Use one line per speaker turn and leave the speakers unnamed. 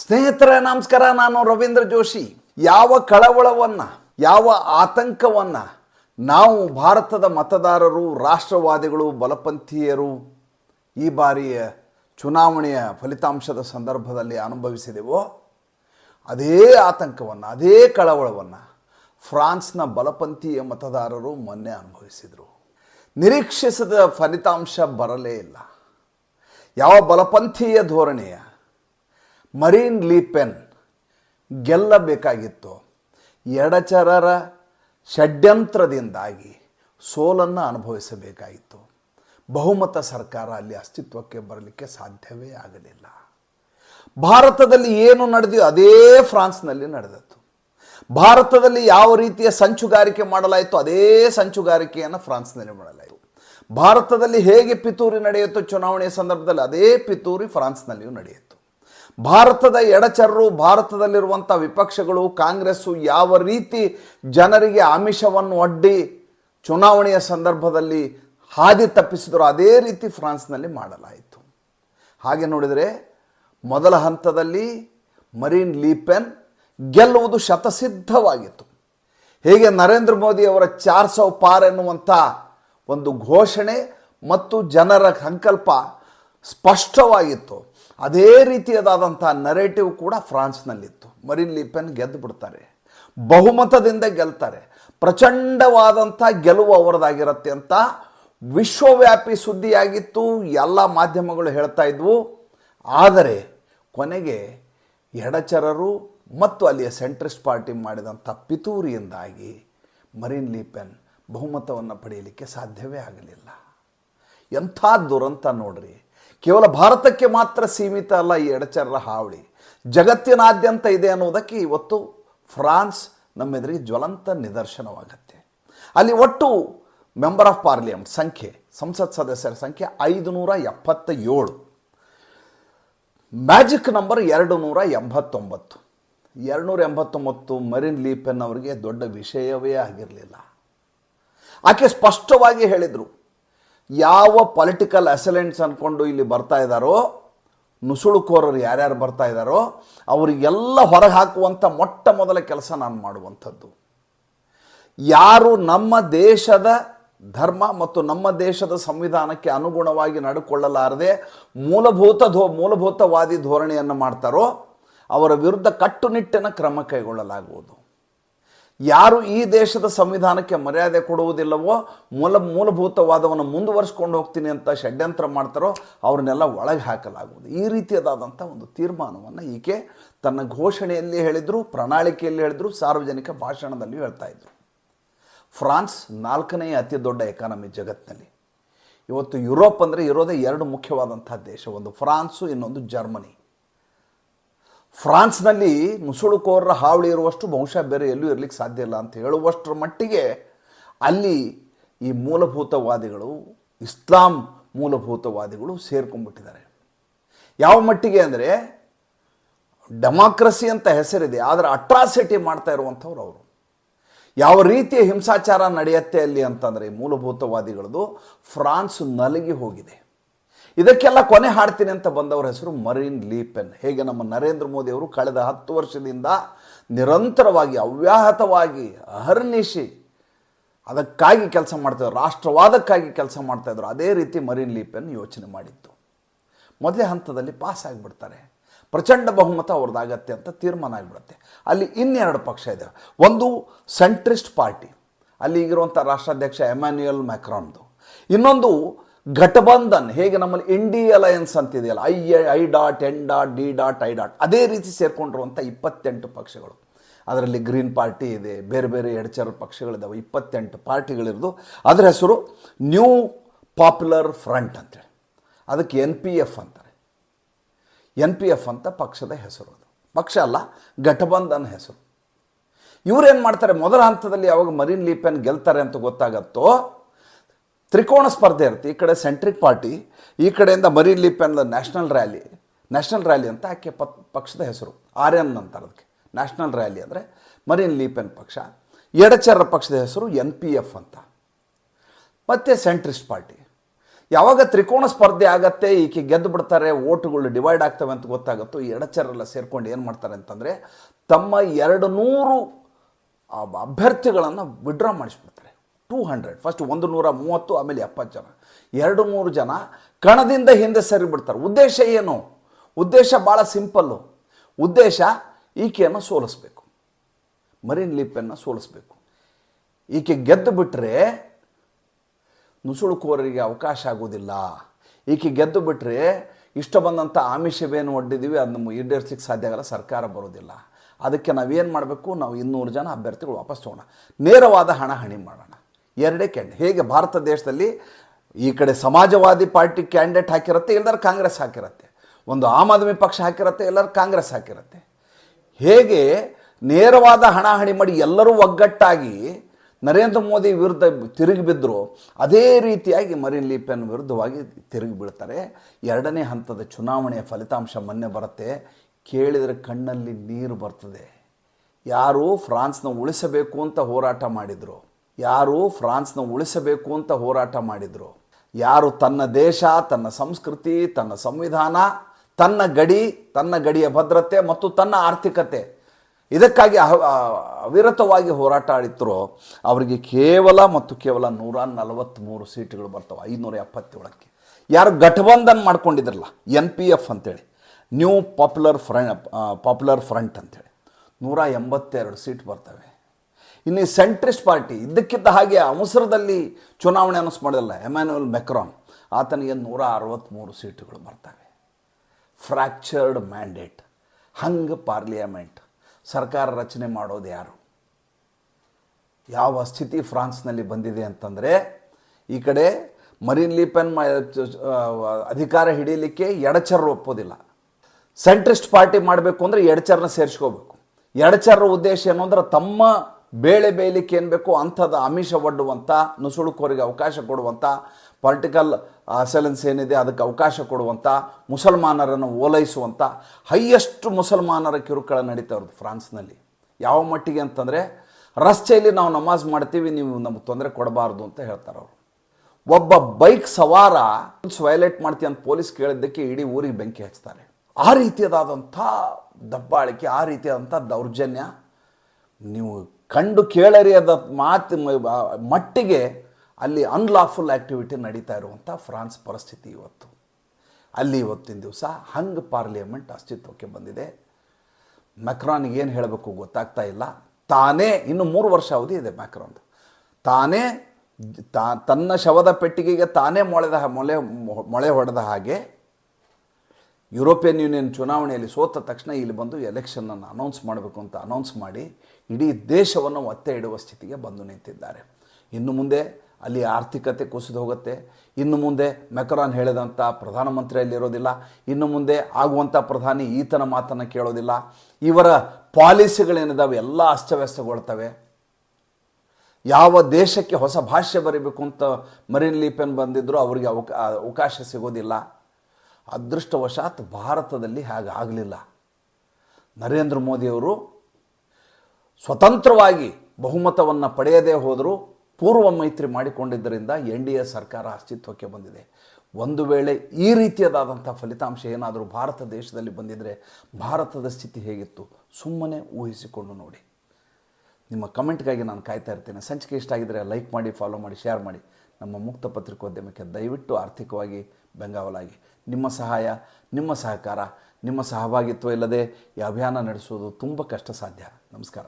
ಸ್ನೇಹಿತರೆ, ನಮಸ್ಕಾರ. ನಾನು ರವೀಂದ್ರ ಜೋಶಿ. ಯಾವ ಕಳವಳವನ್ನು, ಯಾವ ಆತಂಕವನ್ನು ನಾವು ಭಾರತದ ಮತದಾರರು, ರಾಷ್ಟ್ರವಾದಿಗಳು, ಬಲಪಂಥೀಯರು ಈ ಬಾರಿಯ ಚುನಾವಣೆಯ ಫಲಿತಾಂಶದ ಸಂದರ್ಭದಲ್ಲಿ ಅನುಭವಿಸಿದೆವೋ, ಅದೇ ಆತಂಕವನ್ನು, ಅದೇ ಕಳವಳವನ್ನು ಫ್ರಾನ್ಸ್ನ ಬಲಪಂಥೀಯ ಮತದಾರರು ಮೊನ್ನೆ ಅನುಭವಿಸಿದರು. ನಿರೀಕ್ಷಿಸಿದ ಫಲಿತಾಂಶ ಬರಲೇ ಇಲ್ಲ. ಯಾವ ಬಲಪಂಥೀಯ ಧೋರಣೆಯ ಮರೀನ್ ಲೀಪೆನ್ ಗೆಲ್ಲಬೇಕಾಗಿತ್ತು. ಎಡಚರರ ಷಡ್ಯಂತ್ರದಿಂದಾಗಿ ಸೋಲನ್ನು ಅನುಭವಿಸಬೇಕಾಯಿತು. ಬಹುಮತ ಸರ್ಕಾರ ಅಲ್ಲಿ ಅಸ್ತಿತ್ವಕ್ಕೆ ಬರಲಿಕ್ಕೆ ಸಾಧ್ಯವೇ ಆಗಲಿಲ್ಲ. ಭಾರತದಲ್ಲಿ ಏನು ನಡೆದೆಯೋ ಅದೇ ಫ್ರಾನ್ಸ್ನಲ್ಲಿ ನಡೆದಿತ್ತು ಭಾರತದಲ್ಲಿ ಯಾವ ರೀತಿಯ ಸಂಚುಗಾರಿಕೆ ಮಾಡಲಾಯಿತು ಅದೇ ಸಂಚುಗಾರಿಕೆಯನ್ನು ಫ್ರಾನ್ಸ್ನಲ್ಲಿ ಮಾಡಲಾಯಿತು. ಭಾರತದಲ್ಲಿ ಹೇಗೆ ಪಿತೂರಿ ನಡೆಯುತ್ತೋ ಚುನಾವಣೆಯ ಸಂದರ್ಭದಲ್ಲಿ ಅದೇ ಪಿತೂರಿ ಫ್ರಾನ್ಸ್ನಲ್ಲಿಯೂ ನಡೆಯಿತು. ಭಾರತದ ಎಡಚರರು ಭಾರತದಲ್ಲಿರುವಂಥ ವಿಪಕ್ಷಗಳು, ಕಾಂಗ್ರೆಸ್ಸು ಯಾವ ರೀತಿ ಜನರಿಗೆ ಆಮಿಷವನ್ನು ಒಡ್ಡಿ ಚುನಾವಣೆಯ ಸಂದರ್ಭದಲ್ಲಿ ಹಾದಿ ತಪ್ಪಿಸಿದ್ರು ಅದೇ ರೀತಿ ಫ್ರಾನ್ಸ್ನಲ್ಲಿ ಮಾಡಲಾಯಿತು. ಹಾಗೆ ನೋಡಿದರೆ ಮೊದಲ ಹಂತದಲ್ಲಿ ಮರೀನ್ ಲೀಪೆನ್ ಗೆಲ್ಲುವುದು ಶತಸಿದ್ಧವಾಗಿತ್ತು. ಹೇಗೆ ನರೇಂದ್ರ ಮೋದಿ ಅವರ ಚಾರ್ ಸೌ ಪಾರ್ ಎನ್ನುವಂಥ ಒಂದು ಘೋಷಣೆ ಮತ್ತು ಜನರ ಸಂಕಲ್ಪ ಸ್ಪಷ್ಟವಾಗಿತ್ತು. ಅದೇ ರೀತಿಯದಾದಂಥ ನರೇಟಿವ್ ಕೂಡ ಫ್ರಾನ್ಸ್ನಲ್ಲಿತ್ತು. ಮರಿನ್ ಲಿಪೆನ್ ಗೆದ್ದು ಬಿಡ್ತಾರೆ. ಬಹುಮತದಿಂದ ಗೆಲ್ತಾರೆ. ಪ್ರಚಂಡವಾದಂಥ ಗೆಲುವು ಅವರದಾಗಿರುತ್ತೆ ಅಂತ ವಿಶ್ವವ್ಯಾಪಿ ಸುದ್ದಿಯಾಗಿತ್ತು. ಎಲ್ಲ ಮಾಧ್ಯಮಗಳು ಹೇಳ್ತಾ ಇದ್ವು. ಆದರೆ ಕೊನೆಗೆ ಎಡಚರರು ಮತ್ತು ಅಲ್ಲಿಯ ಸೆಂಟ್ರಿಸ್ಟ್ ಪಾರ್ಟಿ ಮಾಡಿದಂಥ ಪಿತೂರಿಯಿಂದಾಗಿ ಮರಿನ್ ಲಿಪೆನ್ ಬಹುಮತವನ್ನು ಪಡೆಯಲಿಕ್ಕೆ ಸಾಧ್ಯವೇ ಆಗಲಿಲ್ಲ. ಎಂಥ ದುರಂತ ನೋಡ್ರಿ. ಕೇವಲ ಭಾರತಕ್ಕೆ ಮಾತ್ರ ಸೀಮಿತ ಅಲ್ಲ ಈ ಎಡಚರರ ಹಾವಳಿ. ಜಗತ್ತಿನಾದ್ಯಂತ ಇದೆ ಅನ್ನೋದಕ್ಕೆ ಇವತ್ತು ಫ್ರಾನ್ಸ್ ನಮ್ಮೆದುರಿಗೆ ಜ್ವಲಂತ ನಿದರ್ಶನವಾಗತ್ತೆ. ಅಲ್ಲಿ ಒಟ್ಟು ಮೆಂಬರ್ ಆಫ್ ಪಾರ್ಲಿಮೆಂಟ್ ಸಂಖ್ಯೆ, ಸಂಸತ್ ಸದಸ್ಯರ ಸಂಖ್ಯೆ ಐದು ನೂರ ಎಪ್ಪತ್ತ ಏಳು ಮ್ಯಾಜಿಕ್ ನಂಬರ್ ಎರಡು ನೂರ ಎಂಬತ್ತೊಂಬತ್ತು ಎರಡುನೂರ ಎಂಬತ್ತೊಂಬತ್ತು ಮರಿನ್ ಲೀಪೆನ್ ಅವರಿಗೆ ದೊಡ್ಡ ವಿಷಯವೇ ಆಗಿರಲಿಲ್ಲ. ಆಕೆ ಸ್ಪಷ್ಟವಾಗಿ ಹೇಳಿದರು ಯಾವ ಪೊಲಿಟಿಕಲ್ ಅಸಲೆಂಟ್ಸ್ ಅಂದ್ಕೊಂಡು ಇಲ್ಲಿ ಬರ್ತಾ ಇದ್ದಾರೋ, ನುಸುಳುಕೋರರು ಯಾರ್ಯಾರು ಬರ್ತಾ ಇದ್ದಾರೋ, ಅವರಿಗೆಲ್ಲ ಹೊರಗೆ ಹಾಕುವಂಥ ಮೊಟ್ಟ ಮೊದಲ ಕೆಲಸ ನಾನು ಮಾಡುವಂಥದ್ದು. ಯಾರು ನಮ್ಮ ದೇಶದ ಧರ್ಮ ಮತ್ತು ನಮ್ಮ ದೇಶದ ಸಂವಿಧಾನಕ್ಕೆ ಅನುಗುಣವಾಗಿ ನಡೆಕೊಳ್ಳಲಾರದೆ ಮೂಲಭೂತ ಧೋ, ಮೂಲಭೂತವಾದಿ ಧೋರಣೆಯನ್ನು ಮಾಡ್ತಾರೋ, ಅವರ ವಿರುದ್ಧ ಕಟ್ಟುನಿಟ್ಟಿನ ಕ್ರಮ ಕೈಗೊಳ್ಳಲಾಗುವುದು. ಯಾರು ಈ ದೇಶದ ಸಂವಿಧಾನಕ್ಕೆ ಮರ್ಯಾದೆ ಕೊಡುವುದಿಲ್ಲವೋ, ಮೂಲ ಮೂಲಭೂತವಾದವನ್ನು ಮುಂದುವರಿಸ್ಕೊಂಡು ಹೋಗ್ತೀನಿ ಅಂತ ಷಡ್ಯಂತ್ರ ಮಾಡ್ತಾರೋ, ಅವ್ರನ್ನೆಲ್ಲ ಒಳಗೆ ಹಾಕಲಾಗುವುದು. ಈ ರೀತಿಯದಾದಂಥ ಒಂದು ತೀರ್ಮಾನವನ್ನು ಈಕೆ ತನ್ನ ಘೋಷಣೆಯಲ್ಲಿ ಹೇಳಿದರು, ಪ್ರಣಾಳಿಕೆಯಲ್ಲಿ ಹೇಳಿದರು, ಸಾರ್ವಜನಿಕ ಭಾಷಣದಲ್ಲಿ ಹೇಳ್ತಾ ಇದ್ರು. ಫ್ರಾನ್ಸ್ ನಾಲ್ಕನೇ ಅತಿ ದೊಡ್ಡ ಎಕಾನಮಿ ಜಗತ್ತಿನಲ್ಲಿ. ಇವತ್ತು ಯುರೋಪ್ ಅಂದರೆ ಇರೋದೇ ಎರಡು ಮುಖ್ಯವಾದಂಥ ದೇಶ, ಒಂದು ಫ್ರಾನ್ಸು, ಇನ್ನೊಂದು ಜರ್ಮನಿ. ಫ್ರಾನ್ಸ್ನಲ್ಲಿ ಮುಸುಳುಕೋರರ ಹಾವಳಿ ಇರುವಷ್ಟು ಬಹುಶಃ ಬೇರೆ ಎಲ್ಲೂ ಇರಲಿಕ್ಕೆ ಸಾಧ್ಯ ಇಲ್ಲ ಅಂತ ಹೇಳುವಷ್ಟರ ಮಟ್ಟಿಗೆ ಅಲ್ಲಿ ಈ ಮೂಲಭೂತವಾದಿಗಳು, ಇಸ್ಲಾಂ ಮೂಲಭೂತವಾದಿಗಳು ಸೇರ್ಕೊಂಡ್ಬಿಟ್ಟಿದ್ದಾರೆ. ಯಾವ ಮಟ್ಟಿಗೆ ಅಂದರೆ ಡೆಮಾಕ್ರಸಿ ಅಂತ ಹೆಸರಿದೆ, ಆದರೆ ಅಟ್ರಾಸಿಟಿ ಮಾಡ್ತಾ ಇರುವಂಥವ್ರು ಅವರು. ಯಾವ ರೀತಿಯ ಹಿಂಸಾಚಾರ ನಡೆಯುತ್ತೆ ಅಲ್ಲಿ ಅಂತಂದರೆ ಮೂಲಭೂತವಾದಿಗಳದು ಫ್ರಾನ್ಸ್ ನಲಗಿ ಹೋಗಿದೆ. ಇದಕ್ಕೆಲ್ಲ ಕೊನೆ ಹಾಡ್ತೀನಿ ಅಂತ ಬಂದವರ ಹೆಸರು ಮರೀನ್ ಲೀಪೆನ್ ಹೇಗೆ ನಮ್ಮ ನರೇಂದ್ರ ಮೋದಿ ಅವರು ಕಳೆದ ಹತ್ತು ವರ್ಷದಿಂದ ನಿರಂತರವಾಗಿ, ಅವ್ಯಾಹತವಾಗಿ ಅಹರ್ನಿಶಿ ಅದಕ್ಕಾಗಿ ಕೆಲಸ ಮಾಡ್ತಾಯಿದ್ರು ರಾಷ್ಟ್ರವಾದಕ್ಕಾಗಿ ಕೆಲಸ ಮಾಡ್ತಾಯಿದ್ರು ಅದೇ ರೀತಿ ಮರೀನ್ ಲೀಪೆನ್ ಯೋಚನೆ ಮಾಡಿತ್ತು. ಮೊದಲೇ ಹಂತದಲ್ಲಿ ಪಾಸ್ ಆಗಿಬಿಡ್ತಾರೆ. ಪ್ರಚಂಡ ಬಹುಮತ ಅವ್ರದ್ದಾಗತ್ತೆ ಅಂತ ತೀರ್ಮಾನ ಆಗಿಬಿಡುತ್ತೆ. ಅಲ್ಲಿ ಇನ್ನೆರಡು ಪಕ್ಷ ಇದೆ. ಒಂದು ಸೆಂಟ್ರಿಸ್ಟ್ ಪಾರ್ಟಿ. ಅಲ್ಲಿ ಈಗಿರುವಂಥ ರಾಷ್ಟ್ರಾಧ್ಯಕ್ಷ ಎಮ್ಯಾನ್ಯುಯಲ್ ಮ್ಯಾಕ್ರಾನ್ದು. ಇನ್ನೊಂದು ಘಟಬಂಧನ್, ಹೇಗೆ ನಮ್ಮಲ್ಲಿ INDI alliance ಅಂತಿದೆಯಲ್ಲ I I dot N dot D dot I dot ಅದೇ ರೀತಿ ಸೇರಿಕೊಂಡಿರುವಂಥ ಇಪ್ಪತ್ತೆಂಟು ಪಕ್ಷಗಳು. ಅದರಲ್ಲಿ ಗ್ರೀನ್ ಪಾರ್ಟಿ ಇದೆ, ಬೇರೆ ಬೇರೆ ಎಡಚರ ಪಕ್ಷಗಳಿದ್ದಾವೆ ಇಪ್ಪತ್ತೆಂಟು ಪಾರ್ಟಿಗಳಿರೋದು. ಅದರ ಹೆಸರು ನ್ಯೂ ಪಾಪ್ಯುಲರ್ ಫ್ರಂಟ್ ಅಂತೇಳಿ. ಅದಕ್ಕೆ ಎನ್ ಪಿ ಎಫ್ ಅಂತಾರೆ. ಎನ್ ಪಿ ಎಫ್ ಅಂತ ಪಕ್ಷದ ಹೆಸರು ಅದು. ಪಕ್ಷ ಅಲ್ಲ, ಘಟಬಂಧನ್ ಹೆಸರು. ಇವರೇನು ಮಾಡ್ತಾರೆ, ಮೊದಲ ಹಂತದಲ್ಲಿ ಯಾವಾಗ ಮರೀನ್ ಲೀಪೆನ್ ಗೆಲ್ತಾರೆ ಅಂತ ಗೊತ್ತಾಗತ್ತೋ ತ್ರಿಕೋಣ ಸ್ಪರ್ಧೆ ಇರುತ್ತೆ. ಈ ಕಡೆ ಸೆಂಟ್ರಿಕ್ ಪಾರ್ಟಿ, ಈ ಕಡೆಯಿಂದ Marine Le Pen national rally. National rally ಅಂತ ಆಕೆ ಪತ್, ಪಕ್ಷದ ಹೆಸರು. ಆರ್ ಎನ್ ಅಂತಾರೆ ಅದಕ್ಕೆ. ನ್ಯಾಷನಲ್ ರ್ಯಾಲಿ ಅಂದರೆ ಮರಿನ್ ಲೀಪೆನ್ ಪಕ್ಷ. ಎಡಚರ ಪಕ್ಷದ ಹೆಸರು ಎನ್ ಪಿ ಎಫ್ ಅಂತ. ಮತ್ತು ಸೆಂಟ್ರಿಸ್ಟ್ ಪಾರ್ಟಿ. ಯಾವಾಗ ತ್ರಿಕೋಣ ಸ್ಪರ್ಧೆ ಆಗತ್ತೆ, ಈಕೆ ಗೆದ್ದು ಬಿಡ್ತಾರೆ, ಓಟುಗಳು ಡಿವೈಡ್ ಆಗ್ತವೆ ಅಂತ ಗೊತ್ತಾಗುತ್ತೋ, ಈ ಎಡಚರೆಲ್ಲ ಸೇರ್ಕೊಂಡು ಏನು ಮಾಡ್ತಾರೆ ಅಂತಂದರೆ ತಮ್ಮ ಎರಡು ನೂರು ಅಭ್ಯರ್ಥಿಗಳನ್ನು ವಿಡ್ರಾ ಮಾಡಿಸ್ಬಿಡ್ತಾರೆ. ಟೂ ಹಂಡ್ರೆಡ್ ಫಸ್ಟ್ ಒಂದು ನೂರ ಮೂವತ್ತು, ಆಮೇಲೆ ಎಪ್ಪತ್ತು ಜನ. ಎರಡು ನೂರು ಜನ ಕಣದಿಂದ ಹಿಂದೆ ಸರಿಬಿಡ್ತಾರೆ ಉದ್ದೇಶ ಏನು? ಉದ್ದೇಶ ಭಾಳ ಸಿಂಪಲ್ಲು. ಉದ್ದೇಶ ಈಕೆಯನ್ನು ಸೋಲಿಸ್ಬೇಕು. ಮರಿನ್ ಲಿಪ್ಪನ್ನು ಸೋಲಿಸ್ಬೇಕು. ಈಕೆ ಗೆದ್ದು ಬಿಟ್ಟರೆ ನುಸುಳುಕೋರರಿಗೆ ಅವಕಾಶ ಆಗೋದಿಲ್ಲ ಈಕೆ ಗೆದ್ದು ಬಿಟ್ಟರೆ ಇಷ್ಟ ಬಂದಂಥ ಆಮಿಷವೇನು ಒಡ್ಡಿದ್ದೀವಿ ಅದನ್ನ ಈಡೇರಿಸ್ಲಿಕ್ಕೆ ಸಾಧ್ಯ ಆಗಲ್ಲ, ಸರ್ಕಾರ ಬರೋದಿಲ್ಲ. ಅದಕ್ಕೆ ನಾವೇನು ಮಾಡಬೇಕು? ನಾವು ಇನ್ನೂರು ಜನ ಅಭ್ಯರ್ಥಿಗಳು ವಾಪಸ್ ತೊಗೋಣ. ನೇರವಾದ ಹಣ ಹಣಿ ಮಾಡೋಣ. ಎರಡೇ ಕ್ಯಾಂಡ್ ಹೇಗೆ ಭಾರತ ದೇಶದಲ್ಲಿ ಈ ಕಡೆ ಸಮಾಜವಾದಿ ಪಾರ್ಟಿ ಕ್ಯಾಂಡಿಡೇಟ್ ಹಾಕಿರುತ್ತೆ, ಎಲ್ಲರೂ ಕಾಂಗ್ರೆಸ್ ಹಾಕಿರುತ್ತೆ. ಒಂದು ಆಮ್ ಆದ್ಮಿ ಪಕ್ಷ ಹಾಕಿರುತ್ತೆ, ಎಲ್ಲರೂ ಕಾಂಗ್ರೆಸ್ ಹಾಕಿರುತ್ತೆ. ಹೇಗೆ ನೇರವಾದ ಹಣಾಹಣಿ ಮಾಡಿ ಎಲ್ಲರೂ ಒಗ್ಗಟ್ಟಾಗಿ ನರೇಂದ್ರ ಮೋದಿ ವಿರುದ್ಧ ತಿರುಗಿ ಬಿದ್ದರು ಅದೇ ರೀತಿಯಾಗಿ ಮರಿನ್ ಲಿಪೆನ್ ವಿರುದ್ಧವಾಗಿ ತಿರುಗಿ ಬೀಳ್ತಾರೆ. ಎರಡನೇ ಹಂತದ ಚುನಾವಣೆಯ ಫಲಿತಾಂಶ ಮೊನ್ನೆ ಬರುತ್ತೆ. ಕೇಳಿದರೆ ಕಣ್ಣಲ್ಲಿ ನೀರು ಬರ್ತದೆ. ಯಾರು ಫ್ರಾನ್ಸ್ನ ಉಳಿಸಬೇಕು ಅಂತ ಹೋರಾಟ ಮಾಡಿದರು. ಯಾರು ಫ್ರಾನ್ಸ್ನ ಉಳಿಸಬೇಕು ಅಂತ ಹೋರಾಟ ಮಾಡಿದರು. ಯಾರು ತನ್ನ ದೇಶ, ತನ್ನ ಸಂಸ್ಕೃತಿ, ತನ್ನ ಸಂವಿಧಾನ, ತನ್ನ ಗಡಿ, ತನ್ನ ಗಡಿಯ ಭದ್ರತೆ ಮತ್ತು ತನ್ನ ಆರ್ಥಿಕತೆ ಇದಕ್ಕಾಗಿ ಅವಿರತವಾಗಿ ಹೋರಾಟ ಆಡಿತ್ತರೋ ಅವರಿಗೆ ಕೇವಲ ಮತ್ತು ಕೇವಲ ನೂರ ನಲವತ್ತ್ಮೂರು ಸೀಟುಗಳು ಬರ್ತವೆ, ಐನೂರ ಎಪ್ಪತ್ತೇಳಕ್ಕೆ ಯಾರು ಘಟಬಂಧನ್ ಮಾಡ್ಕೊಂಡಿದ್ರಲ್ಲ, ಎನ್ ಪಿ ಎಫ್ ಅಂತೇಳಿ, new popular front popular front ಅಂತೇಳಿ, ನೂರ ಎಂಬತ್ತೆರಡು ಸೀಟ್ ಬರ್ತವೆ. ಈ ಸೆಂಟ್ರಿಸ್ಟ್ ಪಾರ್ಟಿ ಇದ್ದಕ್ಕಿದ್ದ ಹಾಗೆ ಅವಸರದಲ್ಲಿ ಚುನಾವಣೆ ಅನೌನ್ಸ್ ಮಾಡಿದಲ್ಲ ಎಮ್ಯಾನ್ಯುಯಲ್ ಮೆಕ್ರಾನ್ ಆತನಿಗೆ ನೂರ ಅರವತ್ತ್ಮೂರು ಸೀಟುಗಳು ಬರ್ತವೆ. ಫ್ರ್ಯಾಕ್ಚರ್ಡ್ ಮ್ಯಾಂಡೇಟ್ ಹಂಗ್ ಪಾರ್ಲಿಯಾಮೆಂಟ್ ಸರ್ಕಾರ ರಚನೆ ಮಾಡೋದು ಯಾರು? ಯಾವ ಸ್ಥಿತಿ ಫ್ರಾನ್ಸ್ನಲ್ಲಿ ಬಂದಿದೆ ಅಂತಂದರೆ, ಈ ಕಡೆ ಮರಿನ್ ಲಿಪೆನ್ ಅಧಿಕಾರ ಹಿಡೀಲಿಕ್ಕೆ ಎಡಚರ್ರು ಒಪ್ಪೋದಿಲ್ಲ. ಸೆಂಟ್ರಿಸ್ಟ್ ಪಾರ್ಟಿ ಮಾಡಬೇಕು ಅಂದರೆ ಎಡಚರ್ನ ಸೇರಿಸ್ಕೋಬೇಕು. ಎಡಚರ್ರ ಉದ್ದೇಶ ಏನು ಅಂದ್ರೆ ತಮ್ಮ ಬೇಳೆ ಬೇಯಲಿಕ್ಕೆ ಏನು ಬೇಕೋ ಅಂಥದ್ದು ಆಮಿಷ ಒಡ್ಡುವಂಥ ನುಸುಳುಕೋರಿಗೆ ಅವಕಾಶ ಕೊಡುವಂಥ ಪೊಲಿಟಿಕಲ್ ಅಸೆಲೆನ್ಸ್ ಏನಿದೆ ಅದಕ್ಕೆ ಅವಕಾಶ ಕೊಡುವಂಥ ಮುಸಲ್ಮಾನರನ್ನು ಓಲೈಸುವಂಥ ಹೈಯೆಸ್ಟ್ ಮುಸಲ್ಮಾನರ ಕಿರುಕುಳ ನಡೀತಾ ಫ್ರಾನ್ಸ್ನಲ್ಲಿ. ಯಾವ ಮಟ್ಟಿಗೆ ಅಂತಂದರೆ ರಸ್ತೆಯಲ್ಲಿ ನಾವು ನಮಾಜ್ ಮಾಡ್ತೀವಿ, ನೀವು ನಮಗೆ ತೊಂದರೆ ಕೊಡಬಾರ್ದು ಅಂತ ಹೇಳ್ತಾರೆ ಅವರು. ಒಬ್ಬ ಬೈಕ್ ಸವಾರ ವೈಲೇಟ್ ಮಾಡ್ತೀವಿ ಅಂತ ಪೊಲೀಸ್ ಕೇಳಿದ್ದಕ್ಕೆ ಇಡೀ ಊರಿಗೆ ಬೆಂಕಿ ಹಚ್ತಾರೆ. ಆ ರೀತಿಯಾದಂಥ ದಬ್ಬಾಳಿಕೆ, ಆ ರೀತಿಯಾದಂಥ ದೌರ್ಜನ್ಯ, ನೀವು ಕಂಡು ಕೇಳರಿಯದ ಮಾತು ಮಟ್ಟಿಗೆ ಅಲ್ಲಿ ಅನ್ಲಾಫುಲ್ ಆ್ಯಕ್ಟಿವಿಟಿ ನಡೀತಾ ಇರುವಂಥ ಫ್ರಾನ್ಸ್ ಪರಿಸ್ಥಿತಿ ಇವತ್ತು. ಅಲ್ಲಿ ಇವತ್ತಿನ ದಿವಸ ಹಂಗ್ ಪಾರ್ಲಿಮೆಂಟ್ ಅಸ್ತಿತ್ವಕ್ಕೆ ಬಂದಿದೆ. ಮ್ಯಾಕ್ರಾನ್ಗೆ ಏನು ಹೇಳಬೇಕು ಗೊತ್ತಾಗ್ತಾ ಇಲ್ಲ. ತಾನೇ ಇನ್ನು ಮೂರು ವರ್ಷ ಅವಧಿ ಇದೆ ಮ್ಯಾಕ್ರಾನ್ದು ತಾನೇ ತನ್ನ ಶವದ ಪೆಟ್ಟಿಗೆಗೆ ತಾನೇ ಮೊಳೆದ, ಮೊಳೆ ಮೊಳೆ ಹೊಡೆದ ಹಾಗೆ ಯುರೋಪಿಯನ್ ಯೂನಿಯನ್ ಚುನಾವಣೆಯಲ್ಲಿ ಸೋತ ತಕ್ಷಣ ಇಲ್ಲಿ ಬಂದು ಎಲೆಕ್ಷನನ್ನು ಅನೌನ್ಸ್ ಮಾಡಬೇಕು ಅಂತ ಅನೌನ್ಸ್ ಮಾಡಿ ಇಡೀ ದೇಶವನ್ನು ಒತ್ತೆ ಇಡುವ ಸ್ಥಿತಿಗೆ ಬಂದು ನಿಂತಿದ್ದಾರೆ. ಇನ್ನು ಮುಂದೆ ಅಲ್ಲಿ ಆರ್ಥಿಕತೆ ಕುಸಿದು ಹೋಗುತ್ತೆ. ಇನ್ನು ಮುಂದೆ ಮೆಕರಾನ್ ಹೇಳಿದಂಥ ಪ್ರಧಾನಮಂತ್ರಿ ಅಲ್ಲಿರೋದಿಲ್ಲ ಇನ್ನು ಮುಂದೆ ಆಗುವಂಥ ಪ್ರಧಾನಿ ಈತನ ಮಾತನ್ನು ಕೇಳೋದಿಲ್ಲ. ಇವರ ಪಾಲಿಸಿಗಳೇನಿದಾವೆ ಎಲ್ಲ ಅಸ್ತವ್ಯಸ್ತಗೊಳ್ತವೆ. ಯಾವ ದೇಶಕ್ಕೆ ಹೊಸ ಭಾಷೆ ಬರೀಬೇಕು ಅಂತ ಮರಿನ್ ಲೀಪೆನ್ ಬಂದಿದ್ದರೂ ಅವರಿಗೆ ಅವಕ ಅವಕಾಶ ಸಿಗೋದಿಲ್ಲ. ಅದೃಷ್ಟವಶಾತ್ ಭಾರತದಲ್ಲಿ ಹಾಗಾಗಲಿಲ್ಲ ನರೇಂದ್ರ ಮೋದಿಯವರು ಸ್ವತಂತ್ರವಾಗಿ ಬಹುಮತವನ್ನು ಪಡೆಯದೇ ಹೋದರೂ ಪೂರ್ವ ಮೈತ್ರಿ ಮಾಡಿಕೊಂಡಿದ್ದರಿಂದ ಎನ್ ಡಿ ಎ ಸರ್ಕಾರ ಅಸ್ತಿತ್ವಕ್ಕೆ ಬಂದಿದೆ. ಒಂದು ವೇಳೆ ಈ ರೀತಿಯದಾದಂಥ ಫಲಿತಾಂಶ ಏನಾದರೂ ಭಾರತ ದೇಶದಲ್ಲಿ ಬಂದಿದ್ದರೆ ಭಾರತದ ಸ್ಥಿತಿ ಹೇಗಿತ್ತು? ಸುಮ್ಮನೆ ಊಹಿಸಿಕೊಂಡು ನೋಡಿ. ನಿಮ್ಮ ಕಮೆಂಟ್ಗಾಗಿ ನಾನು ಕಾಯ್ತಾ ಇರ್ತೇನೆ. ಸಂಚಿಕೆ ಇಷ್ಟ ಆಗಿದ್ದರೆ ಲೈಕ್ ಮಾಡಿ, ಫಾಲೋ ಮಾಡಿ, ಶೇರ್ ಮಾಡಿ. ನಮ್ಮ ಮುಕ್ತ ಪತ್ರಿಕೋದ್ಯಮಕ್ಕೆ ದಯವಿಟ್ಟು ಆರ್ಥಿಕವಾಗಿ ಬೆಂಗಾವಲಾಗಿ. ನಿಮ್ಮ ಸಹಾಯ, ನಿಮ್ಮ ಸಹಕಾರ, ನಿಮ್ಮ ಸಹಭಾಗಿತ್ವ ಇಲ್ಲದೆ ಈ ಅಭಿಯಾನ ನಡೆಸುವುದು ತುಂಬ ಕಷ್ಟ ಸಾಧ್ಯ ನಮಸ್ಕಾರ.